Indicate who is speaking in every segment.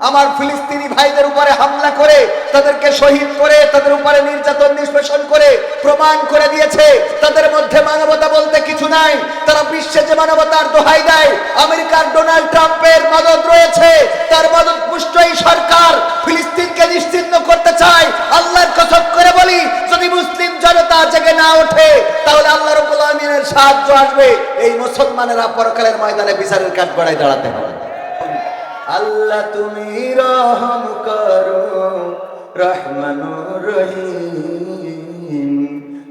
Speaker 1: আমার ফিলিস্তিনি ভাইদের উপরে হামলা করে, তাদেরকে শহীদ করে, তাদের উপরে নির্যাতন নিষ্পেষণ করে, প্রমাণ করে দিয়েছে, তাদের মধ্যে মানবতা বলতে কিছু নাই। তারা বিশ্বে যে মানবতার দোহাই দেয়, আমেরিকার ডোনাল্ড ট্রাম্পের মদত রয়েছে। তার মদত পুষ্টই সরকার। ফিলিস্তিনকে নিশ্চিহ্ন করতে চায় আল্লাহর কসম করে বলি, যদি মুসলিম জনতা জেগে না ওঠে, তাহলে আল্লাহ রব্বুল আমিনের সাহায্য আসবে। এই মুসলমানেরা পরকালের ময়দানে বিচারের কাঠ গড়ায় দাঁড়াতে হবে। আল্লাহ তুমি রহম করো রহমানুর রহিম।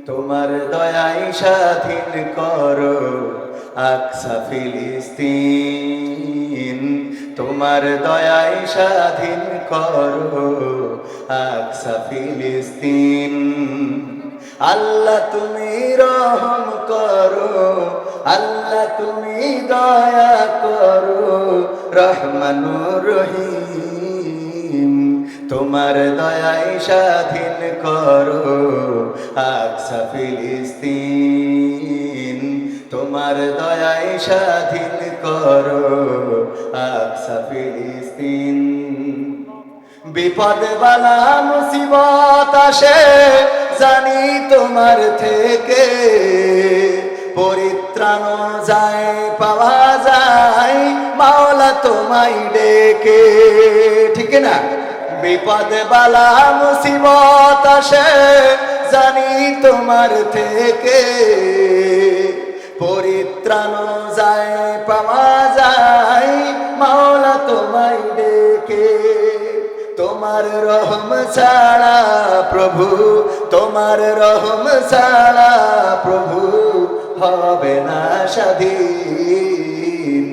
Speaker 1: তোমার দয়াই স্বাধীন করো, আকসা ফিলিস্তিন। তোমার দয়াই স্বাধীন করো, আকসা ফিলিস্তিন। আল্লাহ তুমি রহম করো আল্লাহ তুমি দয়া করো রহমানুর রহিম। তোমার দয়াই স্বাধীন করো আকসা ফিলিস্তিন। তোমার দয়াই স্বাধীন করো আকসা ফিলিস্তিন। বিপদ বালা মুসিবত আসে জানি তোমার থেকে। পরিত্রাণ যায়, পাওয়া যায়, মাওলা তোমায় ডেকে। ঠিক না? বিপদ, বালা, মুসিবত আসে, জানি তোমার থেকে। পরিত্রাণ যায়, পাওয়া যায়, মাওলা তোমায় ডেকে। তোমার রহম ছাড়া প্রভু, তোমার রহম ছাড়া প্রভু। হবে না স্বাধীন।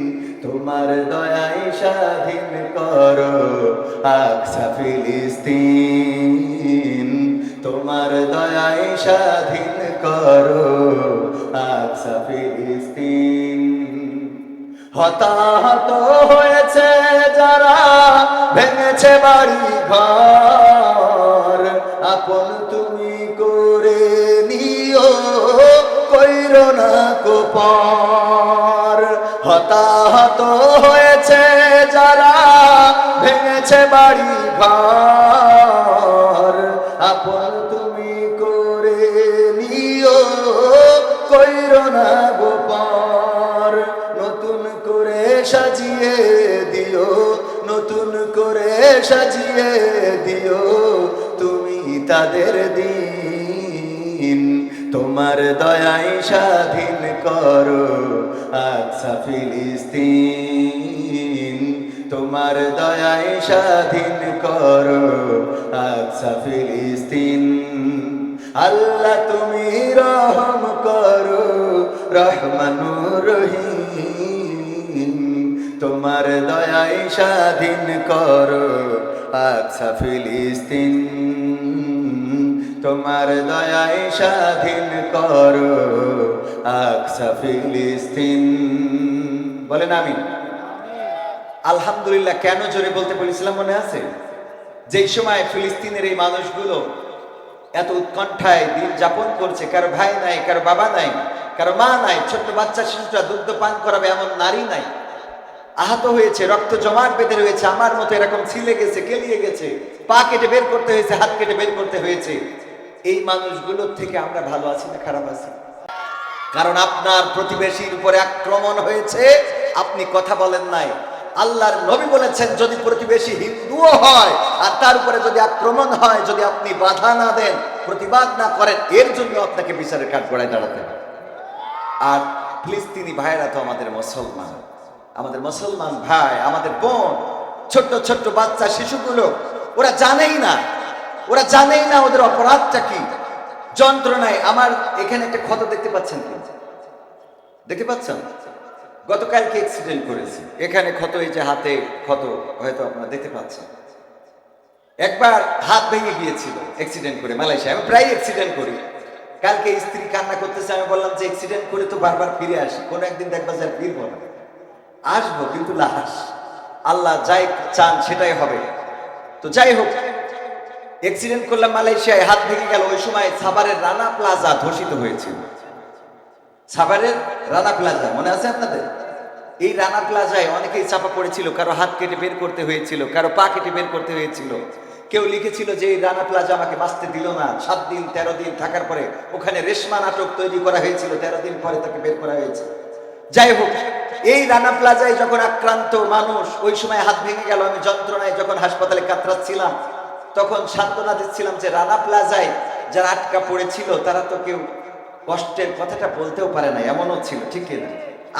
Speaker 1: তোমার দয়াই স্বাধীন করো আকসা ফিলিস্তিন। তোমার দয়াই স্বাধীন করো আকসা ফিলিস্তিন। হতাহত হয়েছে যারা ভেঙেছে বাড়ি ঘর আপন কোপর হতাহত হয়েছে যারা, ভেঙেছে বাড়ি ঘর আপন তুমি করে নিও, কইর না গোপর নতুন করে সাজিয়ে দিও, নতুন করে সাজিয়ে দিও। তুমি তাদের দিন, তোমার দয়াই স্বাধীন। আকসা ফিলিস্তিন তোমার দয়াই স্বাধীন করো আকসা ফিলিস্তিন আল্লাহ তুমি রহম করো রহমানুর রহিম, তোমার দয়াই স্বাধীন করো আকসা ফিলিস্তিন তোমার দয়াই স্বাধীন করো আকসা ফিলিস্তিন বলেন আমি আলহামদুলিল্লাহ, কেন জোরে বলতে বলেছিলাম মনে আছে? যেই সময় ফিলিস্তিনের এই মানুষগুলো এত উৎকণ্ঠায় দিন যাপন করছে, কারও ভাই নাই, কারও বাবা নাই, কারও মা নাই, ছোট্ট বাচ্চা শিশুরা দুগ্ধ পান করাবে এমন নারী নাই। আহত হয়েছে, রক্ত জমাট বেঁধে রয়েছে, আমার মতো এরকম ছিলে গেছে, কেলিয়ে গেছে, পা কেটে বের করতে হয়েছে, হাত কেটে বের করতে হয়েছে। এই মানুষগুলোর থেকে আমরা ভালো আছি না খারাপ আছি? কারণ আপনার প্রতিবেশীর উপরে আক্রমণ হয়েছে। আপনি কথা বলেন নাই। আল্লাহর নবী বলেছেন, যদি প্রতিবেশী হিন্দুও হয় আর তার উপরে যদি আক্রমণ হয়, যদি আপনি বাধা না দেন, প্রতিবাদ না করেন, এর জন্য আপনাকে বিচারের কাঠ গড়ায় দাঁড়াতে আর ফিলিস্তিনি ভাইরা তো আমাদের মুসলমান। আমাদের মুসলমান ভাই, আমাদের বোন, ছোট্ট ছোট্ট বাচ্চা, শিশুগুলো, ওরা জানেই না। ওরা জানেই না ওদের অপরাধটা কি। যন্ত্রণায় আমার এখানে একটা ক্ষত দেখতে পাচ্ছেন কি? দেখতে পাচ্ছেন? গতকালকে অ্যাক্সিডেন্ট করেছি। এখানে ক্ষত, এই যে হাতে ক্ষত, হয়তো আপনারা দেখতে পাচ্ছেন। একবার হাত ভেঙে গিয়েছিল অ্যাক্সিডেন্ট করে মালয়েশিয়া। আমি প্রায় অ্যাক্সিডেন্ট করি। কালকে স্ত্রী কান্না করতেছে, আমি বললাম যে অ্যাক্সিডেন্ট করে তো বারবার ফিরে আসি। কোনো একদিন দেখবা যে ফিরবো না। আসব, কিন্তু লাশ। আল্লাহ যাই চান সেটাই হবে। তো যাই হোক অ্যাক্সিডেন্ট করলাম মালয়েশিয়ায় হাত ভেঙে গেল। ওই সময় সাভারের রানা প্লাজা ধসিত হয়েছিল সাভারের রানা প্লাজা, মনে আছে আপনাদের? এই রানা প্লাজায় অনেকেই চাপা পড়েছিল, কারও হাত কেটে বের করতে হয়েছিল, কারও পা কেটে বের করতে হয়েছিল। কেউ লিখেছিল যে এই রানা প্লাজা আমাকে বাঁচতে দিল না। সাত দিন, তেরো দিন থাকার পরে ওখানে রেশমা নাটক তৈরি করা হয়েছিল, তেরো দিন পরে তাকে বের করা হয়েছে। যাই হোক, এই রানা প্লাজায় যখন আক্রান্ত মানুষ, ওই সময় হাত ভেঙে গেল। আমি যন্ত্রণায় যখন হাসপাতালে কাতরাচ্ছিলাম তখন সান্ত্বনা দিচ্ছিলাম যে রানা প্লাজায় যারা আটকা পড়েছিল, তারা তো কেউ কষ্টের কথাটা বলতেও পারে না এমনও ছিল, ঠিক না?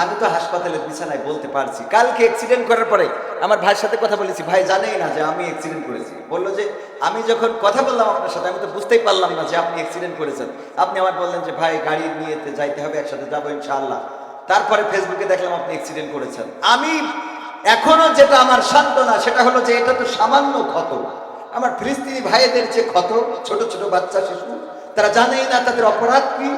Speaker 1: আমি তো হাসপাতালের বিছানায় বলতে পারছি। কালকে অ্যাক্সিডেন্ট করার পরে আমার ভাইয়ের সাথে কথা বলেছি, ভাই, জানেই না যে আমি অ্যাক্সিডেন্ট করেছি। বলল যে, আমি যখন কথা বললাম আপনার সাথে, আমি তো বুঝতেই পারলাম না যে আপনি অ্যাক্সিডেন্ট করেছেন। আপনি আমার বললেন যে, ভাই, গাড়ি নিয়ে যাইতে হবে, একসাথে যাব ইনশাআল্লাহ। তারপরে ফেসবুকে দেখলাম আপনি অ্যাক্সিডেন্ট করেছেন। আমি এখনও যেটা আমার সান্ত্বনা, সেটা হলো যে এটা তো সামান্য ক্ষত আমার ফিলিস্তিনি ভাইদের যে ক্ষত, ছোট ছোট বাচ্চা শিশু, তারা জানেই না তাদের অপরাধ কি?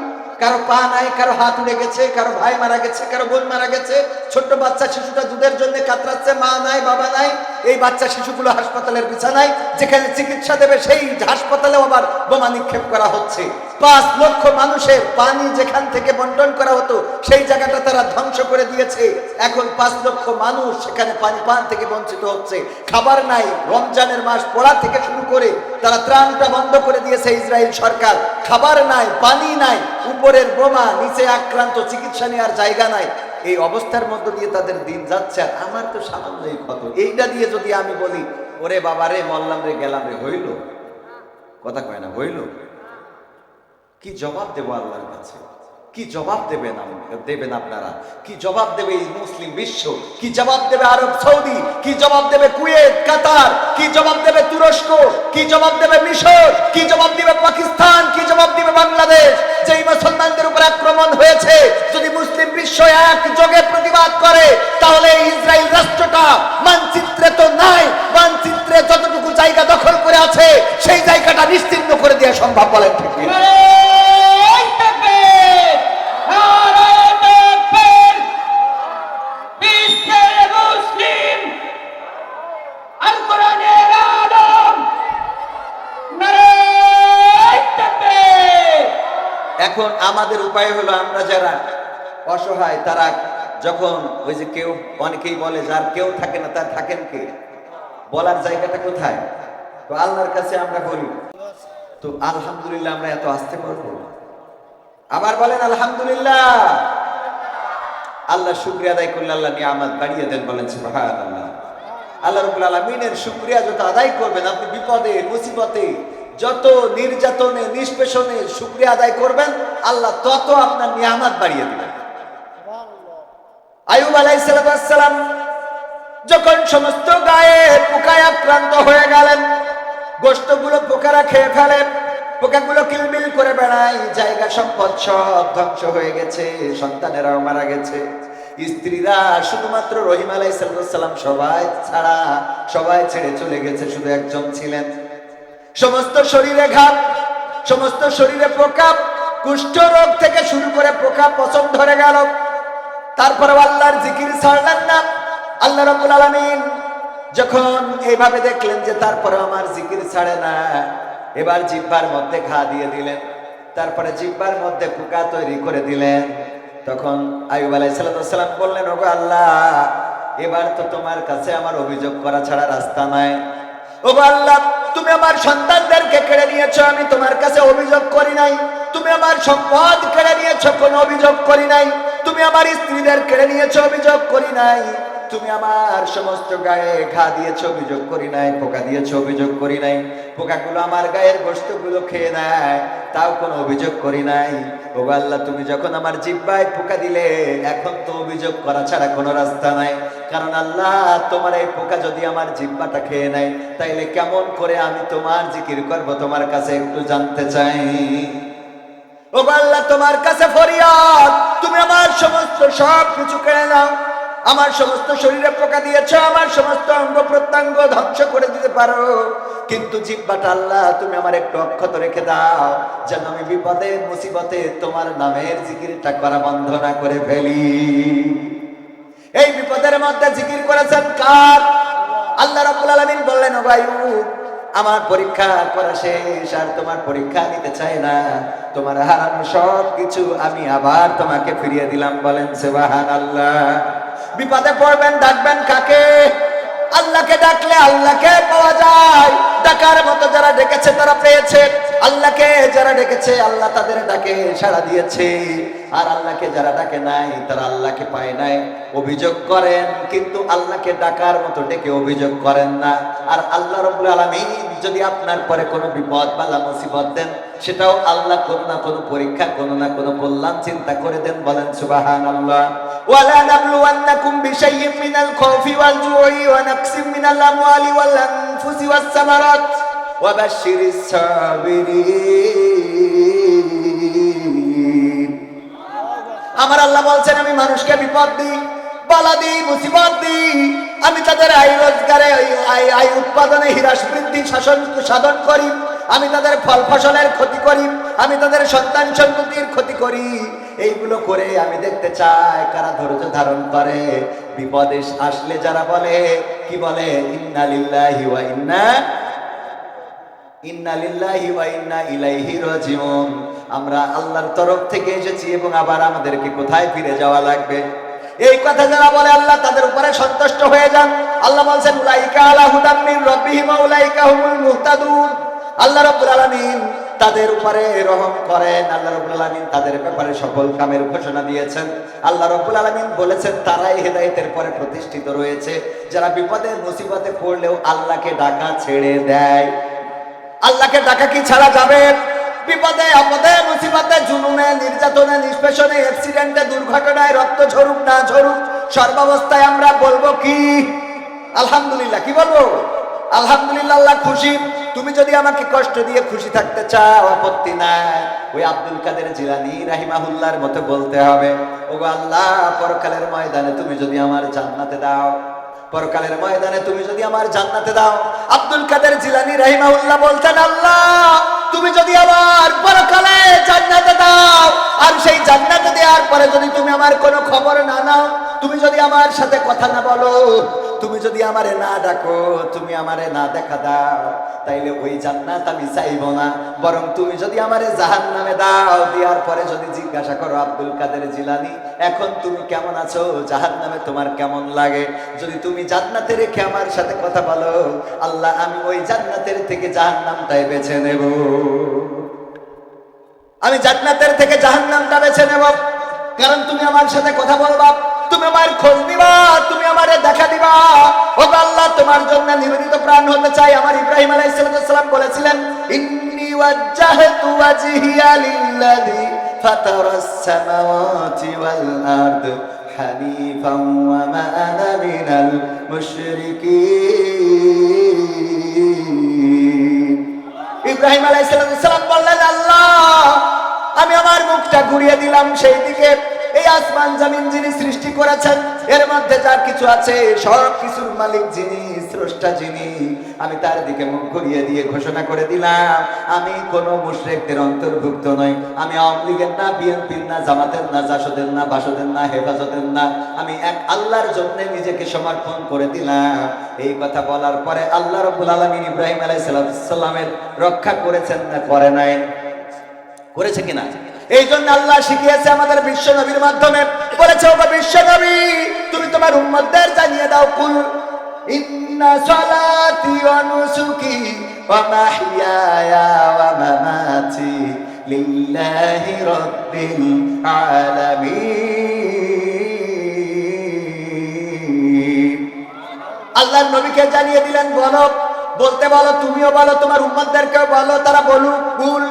Speaker 1: কারও পা নাই, কারও হাত উড়ে গেছে, কারও ভাই মারা গেছে, কারও বোন মারা গেছে। ছোট্ট বাচ্চা শিশুটা দুধের জন্য কাতরাচ্ছে, মা নাই, বাবা নাই। এই বাচ্চা শিশুগুলো হাসপাতালের বিছানায়, যেখানে চিকিৎসা দেবে সেই হাসপাতালেও আবার বোমা নিক্ষেপ করা হচ্ছে। পাঁচ লক্ষ মানুষের পানি যেখান থেকে বন্টন করা হতো, সেই জায়গাটা তারা ধ্বংস করে দিয়েছে। এখন পাঁচ লক্ষ মানুষ সেখানে পানি পান থেকে বঞ্চিত হচ্ছে। খাবার নাই, রমজানের মাস পড়া থেকে শুরু করে তারা ত্রাণটা বন্ধ করে দিয়েছে ইসরায়েল সরকার। খাবার নাই, পানি নাই, উপরের বোমা, নিচে আক্রান্ত, চিকিৎসা নেওয়ার জায়গা নাই। এই অবস্থার মধ্য দিয়ে তাদের দিন যাচ্ছে, আর আমার তো সামান্যই ক্ষত। এইটা দিয়ে যদি আমি বলি, ওরে বাবা রে মল্লাম রে, গেলাম রে, হইল? কথা কয় না, হইল? কি জবাব দেবো আল্লাহর কাছে? কি জবাব দেবেন দেবেন আপনারা? কি জবাব দেবে এই মুসলিম বিশ্ব? কি জবাব দেবে আরব সৌদি? কি জবাব দেবে কুয়েত, কাতার? কি জবাব দেবে তুরস্ক? কি জবাব দেবে মিশর? কি জবাব দিবে পাকিস্তান? কি জবাব দিবে বাংলাদেশ? যেই মুসলমানদের উপর আক্রমণ হয়েছে, যদি মুসলিম বিশ্ব এক যোগে প্রতিবাদ করে, তাহলে ইসরায়েল রাষ্ট্রটা মানচিত্রে তো নাই। মানচিত্রে যতটুকু জায়গা দখল করে আছে, সেই জায়গাটা নিশ্চিন্ন করে দেওয়া সম্ভব বলেন ঠিক এখন আমাদের উপায় হলো আমরা যারা অসহায়, তারা যখন ওই যে কেউ অনেকেই বলে, যার কেউ থাকে না, তার থাকেন কে? বলার জায়গাটা কোথায়? তো আল্লাহর কাছে আমরা বলি, তো আলহামদুলিল্লাহ আমরা এত আসতে পারব আবার বলেন, আলহামদুলিল্লাহ। আল্লাহ শুক্রিয়া আদায় করলে আল্লাহ নিয়ামত বাড়িয়ে দেন, বলেন, সুবহানাল্লাহ। আল্লাহ রাব্বুল আলামিনের শুক্রিয়া যত আদায় করবেন, আপনি বিপদে, মুসিবতে, যত নির্যাতনে, নিষ্পেষণে শুক্রিয়া আদায় করবেন, আল্লাহ তত আপনার নিয়ামত বাড়িয়ে দিবেন। আয়ুব আলাইসালাম যখন সমস্ত গায়ে পোকায় আক্রান্ত হয়ে গেলেন গোস্তগুলো পোকারা খেয়ে ফেলেন পোকাগুলো কিলবিল করে বেড়ায়, জায়গা সম্পদ সব ধ্বংস হয়ে গেছে, সন্তানেরাও মারা গেছে। স্ত্রীরা শুধুমাত্র রহিম আলাইসালাম সবাই ছাড়া সবাই ছেড়ে চলে গেছে, শুধু একজন ছিলেন। সমস্ত শরীরে ঘাম সমস্ত শরীরে পোকা কুষ্ঠ রোগ থেকে শুরু করে পোকা পচন ধরে গেল। তারপরে আল্লাহর জিকির ছাড়লেন না। আল্লাহ রাব্বুল আলামিন যখন এইভাবে দেখলেন যে তারপরে আমার জিকির ছাড়ে না এবার জিব্বার মধ্যে ঘা দিয়ে দিলেন। তারপরে জিব্বার মধ্যে পোকা তৈরি করে দিলেন। তখন আয়ুব আলাইসালাম বললেন, ওগো আল্লাহ, এবার তো তোমার কাছে আমার অভিযোগ করা ছাড়া রাস্তা নাই। ও আল্লাহ, তুমি আমার সন্তানদেরকে কেড়ে নিয়েছো, আমি তোমার কাছে অভিযোগ করি নাই। তুমি আমার সম্পদ কেড়ে নিয়েছো, কোনো অভিযোগ করি নাই। তুমি আমার স্ত্রীদের কেড়ে নিয়েছো, অভিযোগ করি নাই। তুমি আমার সমস্ত গায়ে ঘা দিয়েছ, অভিযোগ করি নাই, পোকা দিয়েছ, অভিযোগ করি নাই। পোকাগুলো আমার গায়ের গোস্তগুলো খেয়ে নেয়, তাও কোনো অভিযোগ করি নাই। ও আল্লাহ, তুমি যখন আমার জিব্বায় পোকা দিলে, এখন তো অভিযোগ করা ছাড়া কোনো রাস্তা নাই। কারণ আল্লাহ, তোমার এই পোকা যদি আমার জিব্বাটা খেয়ে নেয়, তাইলে কেমন করে আমি তোমার জিকির করব, তোমার কাছে একটু জানতে চাই। ও আল্লাহ, তোমার কাছে ফরিয়াদ, তুমি আমার সমস্ত সব কিছু কেড়ে নাও। আমার সমস্ত শরীরে পোকা দিয়েছ, আমার সমস্ত অঙ্গ প্রত্যঙ্গ ধ্বংস করে দিতে পারো। কিন্তু জিব্বাটা আল্লাহ, তুমি আমার একটু অক্ষত রেখে দাও, যেন আমি বিপদে, মুসিবতে তোমার নামের জিকিরটা করা বন্ধ না করে ফেলি। এই বিপদের মধ্যে জিকির করেছেন কার? আল্লাহ রাব্বুল আলামিন বললেন ও বায়ু আমার পরীক্ষা করা শেষ, আর তোমার পরীক্ষা নিতে চাই না। তোমার হারানো সব কিছু আমি আবার তোমাকে ফিরিয়ে দিলাম। বলেন, সুবহানাল্লাহ। বিপদে পড়বেন, ডাকবেন কাকে? আল্লাহকে ডাকলে আল্লাহকে পাওয়া যায়। ডাকার মতো যারা ডেকেছে তারা পেয়েছে। আল্লাহকে যারা ডেকেছে, আল্লাহ তাদের ডাকে সাড়া দিয়েছে। আর আল্লাহকে যারা ডাকে নাই, তারা আল্লাহকে পায় নাই। অভিযোগ করেন, কিন্তু আল্লাহকে ডাকার মতো ডেকে অভিযোগ করেন না। আর আল্লাহ রব্বুল আলামিন যদি আপনার পরে কোনো বিপদ বালা মুসিবত দেন, সেটাও আল্লাহ কোনো না কোনো পরীক্ষা, কোনো না কোনো কল্যাণ চিন্তা করে দেন বলেন সুবহানাল্লাহ। ওয়ালা জু'i ওয়া নাকসিম মিনাল আমওয়ালি ওয়াল আনফুসি ওয়াস সামারাত ওয়া বাশশিরিস সাবিরিন। আমার আল্লাহ বলছেন, আমি মানুষকে বিপদ দিই, বালা দিই, মুসিবত দিই। আমি তাদের আয় রোজগারে আয় উৎপাদনে হ্রাস বৃদ্ধি শাসন, সাধন করি। আমি তাদের ফল ফসলের ক্ষতি করি। আমি তাদের সন্তান সন্ততির ক্ষতি করি। এইগুলো করে আমি দেখতে চাই কারা ধৈর্য ধারণ করে। বিপদে আসলে যারা বলে, কি বলে? ইন্না লিল্লাহি ওয়া ইন্না ইন্না লিল্লাহি ওয়া ইন্না ইলাইহি রাজিউন। আমরা আল্লাহর তরফ থেকে এসেছি এবং আবার আমাদেরকে কোথায় ফিরে যাওয়া লাগবে? এই কথা যারা বলে, আল্লাহ তাদের উপরে সন্তুষ্ট হয়ে যান। আল্লাহ বলছেন, উলাইকা আলা হুদাম মিন রাব্বিহিম উলাইকা হুমুল মুহতাদুন। আল্লাহ রাব্বুল আলামিন তাদের উপরে রহম করেন। আল্লাহ রাব্বুল আলামিন তাদের ব্যাপারে সকল কামের ঘোষণা দিয়েছেন। আল্লাহ রাব্বুল আলামিন বলেছেন, তারাই হেদায়েতের পরে প্রতিষ্ঠিত রয়েছে। যারা বিপদে, মুসিবতে পড়লেও আল্লাহকে ডাকা ছেড়ে দেয়। আল্লাহকে ডাকা কি ছাড়া যাবে? বিপদে, আপদে, মুসিবতে, জুলুমে, নির্যাতনে, নিষ্পেষণে অ্যাক্সিডেন্টে দুর্ঘটনায়, রক্ত ঝরুক, না ঝরুক, সর্বাবস্থায় আমরা বলব কি? আলহামদুলিল্লাহ। কি বলব? আলহামদুলিল্লাহ, আল্লাহ খুশি। তুমি যদি আমাকে কষ্ট দিয়ে খুশি থাকতে চাও, আপত্তি নাই। ওই আব্দুল কাদের জিলানি রাহিমাহুল্লাহর মতো বলতে হবে ও আল্লাহ, পরকালের ময়দানে তুমি যদি আমার জান্নাতে দাও, পরকালের ময়দানে তুমি যদি আমার জান্নাতে দাও। আব্দুল কাদের জিলানি রাহিমাউল্লাহ বলতেন, আল্লাহ, তুমি যদি আমার পরকালে জান্নাতে দাও, আর সেই জান্নাতে দেওয়ার পরে যদি তুমি আমার কোনো খবর না নাও তুমি যদি আমার সাথে কথা না বলো, তুমি যদি আমারে না ডাকো, তুমি আমারে না দেখা দাও, তাইলে ওই জান্নাত আমি চাইব না। বরং তুমি যদি আমারে জাহান নামে দাও, দেওয়ার পরে যদি জিজ্ঞাসা করো, আব্দুল কাদের জিলানি, এখন তুমি কেমন আছো? জাহান নামে তোমার কেমন লাগে? যদি তুমি জান্নাতে রেখে আমার সাথে কথা বলো, আল্লাহ, আমি ওই জান্নাতের থেকে জাহান নামটাই বেছে নেব। আমি জান্নাতের থেকে জাহান নামটা বেছে নেব। কারণ তুমি আমার সাথে কথা বলবা। তুমি আমার খোঁজ নিবা, তুমি আমারে দেখা দিবা। ও আল্লাহ, তোমার জন্য নিবেদিত প্রাণ হতে চাই। আমার ইব্রাহিম আলাইহিস সালাম বলেছিলেন ইব্রাহিম আলাইসালাম বললেন, আল্লাহ, আমি আমার মুখটা ঘুরিয়ে দিলাম সেই দিকে। এই আসমান জমিন যিনি সৃষ্টি করেছেন, এর মধ্যে যা কিছু আছে, সব কিছুর মালিক যিনি, স্রষ্টা যিনি। আমি তার দিকে মুখ ঘুরিয়ে দিয়ে ঘোষণা করে দিলাম, আমি কোনো মুশরিকদের অন্তর্ভুক্ত নই। আমি আওয়ামী লীগের না বিএনপির না জামাতের না জাসদের না বাসদের না হেফাজতের না। আমি এক আল্লাহর জন্য নিজেকে সমর্পণ করে দিলাম। এই কথা বলার পরে আল্লাহ রব্বুল আলমিন ইব্রাহিম আলাইসাল্লামের রক্ষা করেছেন না করে নাই? করেছে কিনা? এই জন্য আল্লাহ শিখিয়েছে আমাদের বিশ্ব নবীর মাধ্যমে। বলেছে, ওগো বিশ্ব নবী, তুমি তোমার উম্মতদের জানিয়ে দাও, কুল, ইন্না সালাতি ওয়া নুসুকি লিল্লাহি আল্লাহর নবীকে জানিয়ে দিলেন, বলো, বলতে বলো, তুমিও বলো, তোমার উম্মতদেরকেও বলো, তারা বলুক, কুল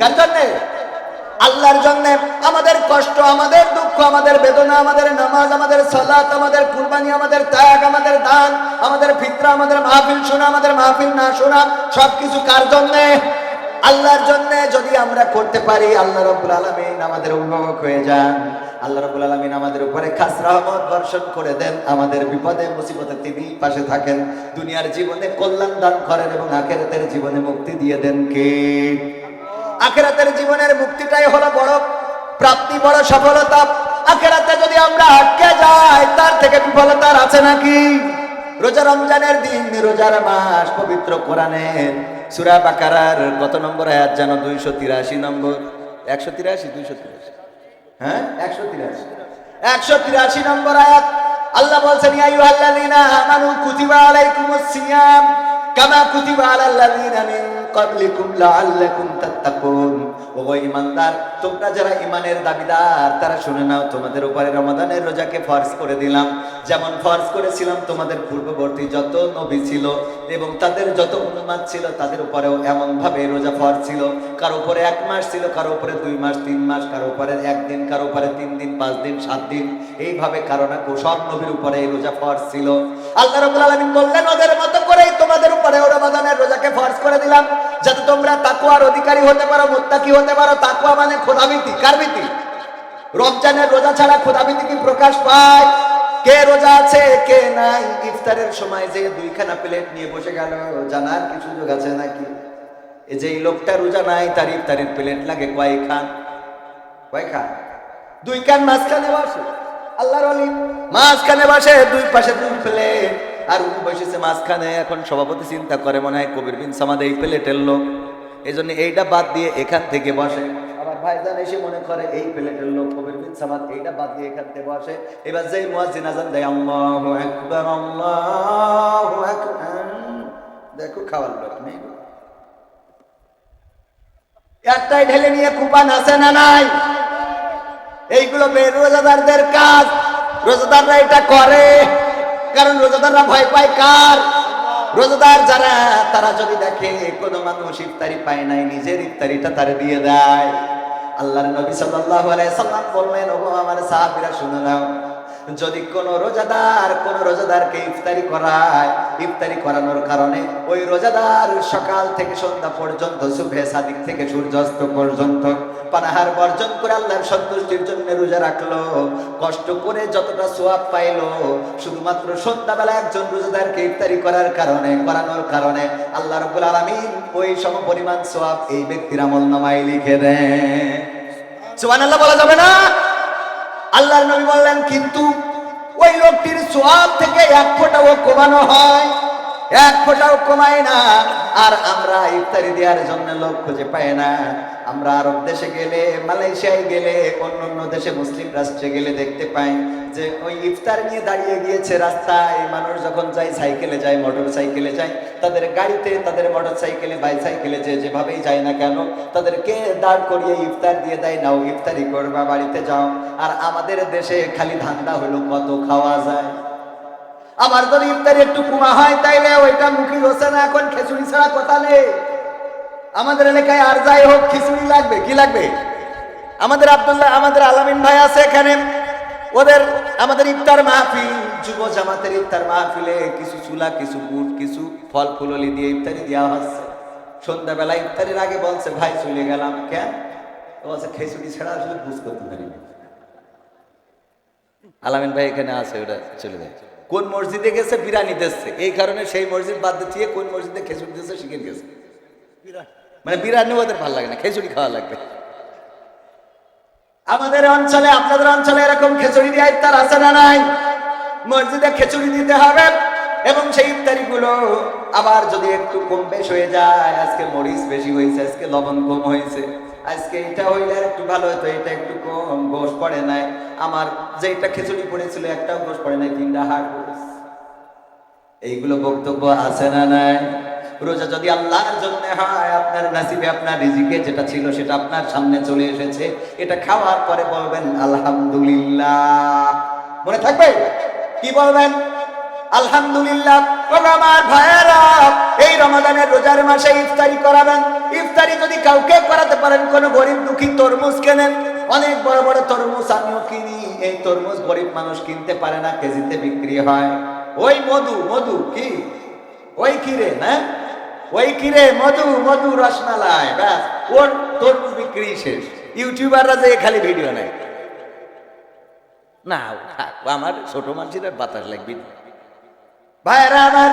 Speaker 1: কার জন্য? আল্লাহর জন্য। আমাদের কষ্ট, আমাদের দুঃখ, আমাদের বেদনা, আমাদের নামাজ, আমাদের সালাত, আমাদের কুরবানি, আমাদের ত্যাগ, আমাদের দান, আমাদের ফিতরা, আমাদের মাহফিল শোনা, আমাদের মাহফিল না শোনা, সবকিছু কার জন্যে? আল্লাহর জন্য যদি আমরা করতে পারি, আল্লাহ রব্বুল আলমিন আমাদের অভিভাবক হয়ে যান। আল্লাহ রব্বুল আলমিন আমাদের উপরে খাস রহমত বর্ষণ করে দেন। আমাদের বিপদে, মুসিবতে তিনি পাশে থাকেন। দুনিয়ার জীবনে কল্যাণ দান করেন এবং আখেরাতের জীবনে মুক্তি দিয়ে দেন কে? আখেরাতের জীবনের মুক্তিটাই হলো বড় প্রাপ্তি, বড় সফলতা। আখেরাতে যদি আমরা আটকে যাই, তার থেকে বিফলতার আছে নাকি? রোজা রমজানের দিন, রোজার মাস পবিত্র কোরআনের সুরা বাকারার কত নম্বর আয়াত যেন দুইশো তিরাশি নম্বর। একশো তিরাশি? দুইশো তিরাশি। হ্যাঁ? একশো তিরাশি। একশো তিরাশি নম্বর আয়াত। আল্লাহ বলছেন আল্লাহ আইয়ুহাল্লাযীনা আমানু কুতিবা আলাইকুমুস সিয়াম। কামা কুতিবা আলাল্লাযীনা মিন ক্বাবলিকুম লাআল্লাকুম তাত্তাকুন ও ঈমানদার তোমরা যারা ঈমানের দাবিদার, তারা শুনে নাও, তোমাদের উপরে রমাদানের রোজাকে ফরজ করে দিলাম। যেমন ফরজ করেছিলাম, তোমাদের পূর্ববর্তী যত নবী ছিল এবং তাদের যত উম্মাত ছিল, তাদের উপরেও এমন ভাবে রোজা ফরজ ছিল। কারও উপরে এক মাস ছিল, কারও উপরে দুই মাস, তিন মাস, কারও উপরে একদিন কারও উপরে তিন দিন, পাঁচ দিন, সাত দিন। এইভাবে কারও না সব নবীর উপরে এই রোজা ফরজ ছিল। আল্লাহ রাব্বুল আলামিন বললেন, ওদের মতো করেই তোমাদের উপরে রমাদানের রোজাকে ফরজ করে দিলাম। যাতে তোমরা তাকওয়ার অধিকারী হতে পারো, মুত্তাকি হতে পারো। তাকওয়া মানে খোদাভীতি কার ভীতি রমজানের রোজা ছাড়া খোদাভীতি কি প্রকাশ পায়? কে রোজা আছে, কে নাই? ইফতারের সময় যে দুইখানা প্লেট নিয়ে বসে গেল, জানার কি সুযোগ আছে নাকি? এই যে লোকটা রোজা নাই, তার ইফতারের প্লেট লাগে কয় খান। কয় খান? দুই কান মাঝখানে বসে। আল্লাহর অলি মাঝখানে বসে, দুই পাশে দুই প্লেট আর উনি বসেছে মাঝখানে এখন সভাপতি চিন্তা করে, মনে হয় কবির বিন সামাদ এই প্লেটের লোক। এই জন্য এইটা বাদ দিয়ে এখান থেকে বসে। আবার ভাইজান মনে করে, এই প্লেটের কবির বিন সামাদ, এইটা বাদ দিয়ে এখান থেকে বসে। এবার যেই মুয়াজ্জিন দেয় দেখো খাওয়ার লোক একটাই ঢেলে নিয়ে কুপান আছে না নাই? এইগুলো রোজাদারদের কাজ। রোজাদাররা এটা করে, কারণ রোজাদাররা ভয় পায় কার? রোজাদার যারা, তারা যদি দেখে কোনো মানুষ ইফতারি পায় নাই, নিজের ইফতারিটা তারে দিয়ে দেয়। আল্লাহর নবী সাল্লাল্লাহু আলাইহি সাল্লাম বললেন, ওগো আমার সাহাবীরা, শুনে নাও। যদি কোন রোজাদার কোন রোজাদারকে ইফতারি করায়, ইফতারি করানোর কারণে ওই রোজাদার সকাল থেকে সন্ধ্যা পর্যন্ত সুফে সাদিক থেকে সূর্যাস্ত পর্যন্ত, পানাহার বর্জন করে আল্লাহর সন্তুষ্টির জন্য রোজা রাখল, কষ্ট করে যতটা সোয়াব পাইলো, শুধুমাত্র সন্ধ্যাবেলা একজন রোজাদারকে ইফতারি করার কারণে, করানোর কারণে আল্লাহ রব্বুল আলামিন ওই সম পরিমাণ সোয়াব এই ব্যক্তির আমল নামায় লিখে দেন। সুবহানাল্লাহ বলা যাবে না? আল্লাহর নবী বললেন কিন্তু ওই লোকটির সব থেকে এক ফোঁটাও কমানো হয়। এক ফোঁটাও কমায় না। আর আমরা ইফতারি দেওয়ার জন্য লোক খুঁজে পাই না। আমরা আরব দেশে গেলে, মালয়েশিয়ায় গেলে অন্য অন্য দেশে মুসলিম রাষ্ট্রে গেলে দেখতে পাই যে ওই ইফতার নিয়ে দাঁড়িয়ে গিয়েছে রাস্তায়। মানুষ যখন যায়, সাইকেলে যায় মোটর সাইকেলে যায়, তাদের গাড়িতে, তাদের মোটর সাইকেলে বাইসাইকেলে যে যেভাবেই যায় না কেন, তাদেরকে দাঁড় করিয়ে ইফতার দিয়ে দেয়, নাও ইফতারি করবা, বাড়িতে যাও। আর আমাদের দেশে খালি ধান্দা হলো কত খাওয়া যায়। আমার যদি ইফতারি একটু কুমা হয়, তাইলে ওইটা মুখী হচ্ছে না, এখন খেচুড়ি ছাড়া কথা নেই। আমাদের এলাকায় আর যাই হোক, খিচুড়ি লাগবে, কি লাগবে? আমাদের আব্দুল্লাহ, আমাদের আলামিন ভাই আছে এখানে। ওদের আমাদের ইফতার মাহফিল, যুব জামাতের ইফতার মাহফিলে কিছু চুলা, কিছু বুট, কিছু ফল ফুললি দিয়ে ইফতারি দেওয়া হচ্ছে। সন্ধ্যাবেলা ইফতারির আগে বলছে, ভাই, চলে গেলাম। কেন? বলছে, খেচুড়ি ছাড়া আসলে বুঝ করতে পারি আলামিন ভাই এখানে আছে, ওটা চলে যায়। কোন মসজিদে গেছে বিরানি দিচ্ছে। এই কারণে সেই মসজিদ বাদ দিয়ে কোন মসজিদে খেচুড়ি দিচ্ছে শিখে গেছে মানে বিরানি ওদের ভালো লাগে না খেচুড়ি খাওয়া লাগবে। আমাদের অঞ্চলে আপনাদের অঞ্চলে এরকম খেচুড়ি দিয়ে ইফতার আছে না নাই? মসজিদে খেচুড়ি দিতে হবে এবং সেই ইফতারি গুলো আবার যদি একটু কম বেশ হয়ে যায় আজকে মরিচ বেশি হয়েছে আজকে লবণ কম হয়েছে আজকে এটা হইলে একটু ভালো হতো এটা একটু কম গোশ পড়ে নাই। আমার যেটা খিচুড়ি পড়েছিল একটাও গোশ পড়ে নাই, তিনটা হাট এইগুলো বক্তব্য আছে না নাই? রোজা যদি আল্লাহর জন্য হয়, আপনার নাসিবে, আপনার রিজিকে যেটা ছিল সেটা আপনার সামনে চলে এসেছে। এটা খাওয়ার পরে বলবেন, আলহামদুলিল্লাহ। মনে থাকবে? কি বলবেন? আলহামদুলিল্লাহ। আমার ভাইয়েরা। এই রমাদানের রোজার মাসে ইফতারি করাবেন। ইফতারি যদি কাউকে করাতে পারেন, কোন গরিব দুঃখী তরমুজ কেনেন? অনেক বড় বড় তরমুজ আমিও কিনি। এই তরমুজ গরিব মানুষ কিনতে পারে না, কেজিতে বিক্রি হয়। ওই মধু মধু কি? ওই কিরে না? ওই কিরে মধু মধু রসমালাই, ব্যাস। ওর তরমুজ বিক্রি শেষ। ইউটিউবাররা যে খালি ভিডিও নেয়। না আমার ছোট মানুষের বাতাস লাগবে। ভাইরা আমার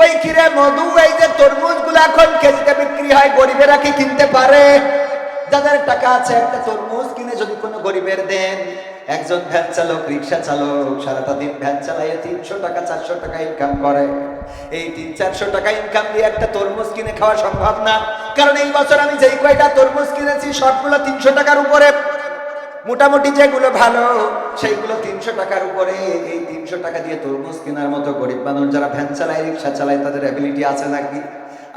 Speaker 1: ওই কিরে মধু, এই যে তরমুজগুলো এখন কেজিতে বিক্রি হয়, গরিবেরা কি কিনতে পারে? যাদের টাকা আছে, একটা তরমুজ কিনে যদি কোনো গরিবের দেন, একজন ভ্যান চালক, রিক্সা চালক, সারাটা দিন ভ্যান চালাইয়ে তিনশো টাকা, চারশো টাকা ইনকাম করে। এই তিন, চারশো টাকা ইনকাম দিয়ে একটা তরমুজ কিনে খাওয়া সম্ভব না। কারণ এই বছর আমি যেই কয়টা তরমুজ কিনেছি, সবগুলো তিনশো টাকার উপরে। মোটামুটি যেগুলো ভালো, সেইগুলো তিনশো টাকার উপরে। এই তিনশো টাকা দিয়ে তরমুজ কেনার মতো গরিব মানুষ যারা ভ্যান চালায়, রিক্সা চালায়, তাদের অ্যাবিলিটি আছে নাকি?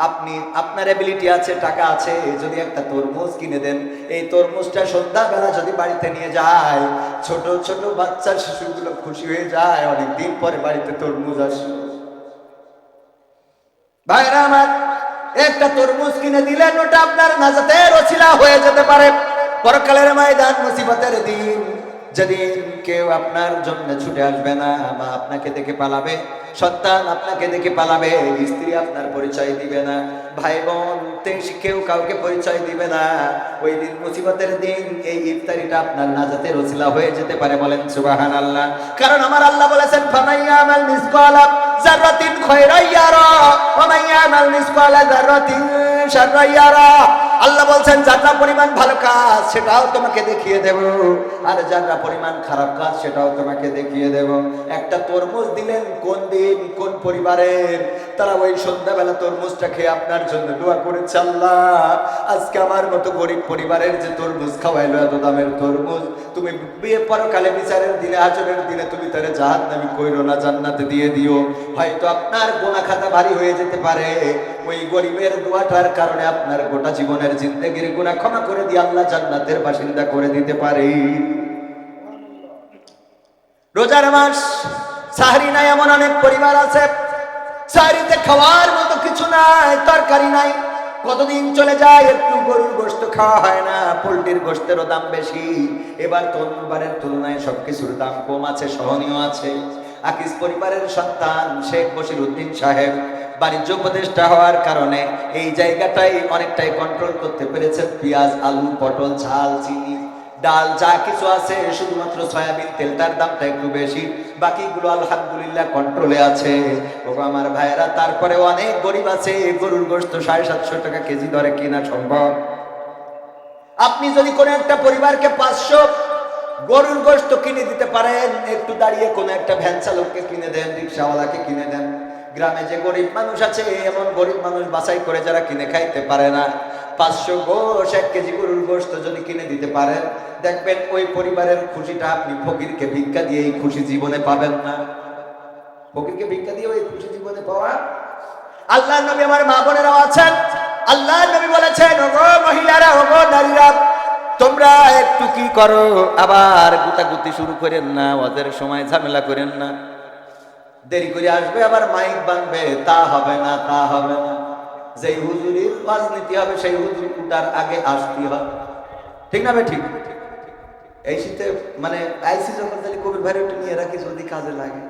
Speaker 1: আপনি, আপনার অ্যাবিলিটি আছে, টাকা আছে, যদি একটা তরমুজ কিনে দেন, এই তরমুজটা সন্ধ্যাবেলা যদি বাড়িতে নিয়ে যায়, ছোট ছোট বাচ্চা শিশুগুলো খুশি হয়ে যায় অনেক দিন পরে বাড়িতে তরমুজ আসলো ভাইরা আমার, একটা তরমুজ কিনে দিলেন ওটা আপনার নাজাতের ওছিলা হয়ে যেতে পারে। পরকালের ময়দান মুসিবতের দিন। যেদিন কেউ আপনার জন্য ছুটে আসবে না বা আপনাকে দেখে পালাবে, সন্তান আপনাকে দেখে পালাবে, স্ত্রী আপনার পরিচয় দিবে না ভাই বোন কেউ কাউকে পরিচয় দিবে না। ওই দিন মুসিবতের দিন, এই ইফতারিটা আপনার নাজাতের ওসিলা হয়ে যেতে পারে বলেন সুবাহান আল্লাহ কারণ আমার আল্লাহ বলেছেন, ফামাইয়া আমাল মিসকালা জাররাতিন খায়রান ইয়ারা ওয়া ইয়ামাল মিসকালা জাররাতিন শাররান ইয়ারা। আল্লাহ বলছেন যারা পরিমাণ ভালো কাজ, সেটাও তোমাকে দেখিয়ে দেব। আর যারা পরিমাণ খারাপ কাজ, সেটাও তোমাকে দেখিয়ে দেব। একটা তরমুজ দিলেন, কোন দিন, কোন পরিবারের? তারা ওই সন্ধ্যাবেলা তরমুজটা খেয়ে আপনার জন্য দোয়া করেছে, আল্লাহ, আজকে আমার মতো গরিব পরিবারের যে তরমুজ খাওয়াইলো, এত দামের তরমুজ, তুমি বিয়ে পরকালে বিচারের দিনে আচরের দিনে তুমি তারে জাহাজ নামি কইরো না, জান্নাতে দিয়ে দিও। হয়তো আপনার গোনা খাতা ভারী হয়ে যেতে পারে। ওই গরিবের দোয়াটার কারণে আপনার গোটা জীবনের জিন্দগির গুণা ক্ষমা করে দিয়ে আল্লাহ জান্নাতের বাসিন্দা করে দিতে পারে। রোজার মাস, সাহারি নাই এমন অনেক পরিবার আছে। সাহারিতে খাওয়ার মতো কিছু নাই, তরকারি নাই। কতদিন চলে যায়, একটু গরুর গোস্ত খাওয়া হয় না, পোলট্রির গোস্তেরও দাম বেশি। এবার তনুবারের তুলনায় সবকিছুর দাম কম আছে, সহনীয় আছে। আকিস পরিবারের সন্তান, শেখ বশির উদ্দিন সাহেব বাণিজ্য উপদেষ্টা হওয়ার কারণে এই জায়গাটাই অনেকটাই কন্ট্রোল করতে পেরেছেন। পেঁয়াজ, আলু, পটল, ঝাল, চিনি, ডাল, যা কিছু আছে, শুধুমাত্র সয়াবিন তেলটার দামটা একটু বেশি। বাকিগুলো আলহামদুলিল্লাহ কন্ট্রোলে আছে। ও আমার ভাইয়েরা, তারপরে অনেক গরিব আছে গরুর গোস্ত সাড়ে সাতশো টাকা কেজি দরে কেনা সম্ভব। আপনি যদি কোনো একটা পরিবারকে পাঁচশো গরুর গোস্ত কিনে দিতে পারেন, একটু দাঁড়িয়ে কোনো একটা ভ্যান চালককে কিনে দেন, রিক্সাওয়ালাকে কিনে দেন গ্রামে যে গরিব মানুষ আছে, এমন গরিব মানুষ বাছাই করে যারা কিনে খাইতে পারে না। পাঁচশো গোশ, এক কেজি গরুর গোস্ত যদি কিনে দিতে পারেন, দেখবেন ওই পরিবারের খুশিটা আপনি ফকিরকে ভিক্ষা দিয়ে এই খুশি জীবনে পাবেন না। ফকিরকে ভিক্ষা দিয়ে ওই খুশি জীবনে পাওয়া? আল্লাহ নবী আমার মা বোনেরাও আছেন। আল্লাহ নবী বলেছেন, ওগো মহিলারা, ওগো নারীরা, তোমরা একটু কি করো? আবার গুতাগুতি শুরু করেন না, ওদের সময় ঝামেলা করেন না। দেরি করে আসবে, আবার মাইক বানবে তা হবে না, তা হবে না। যেই হুজুরির রাজনীতি হবে, সেই হুজুর উঠার আগে আসতে হবে ঠিক না ঠিক? এই শীতে মানে আইসি যখন তাহলে কবির ভাই একটু নিয়ে রাখি যদি কাজে লাগে।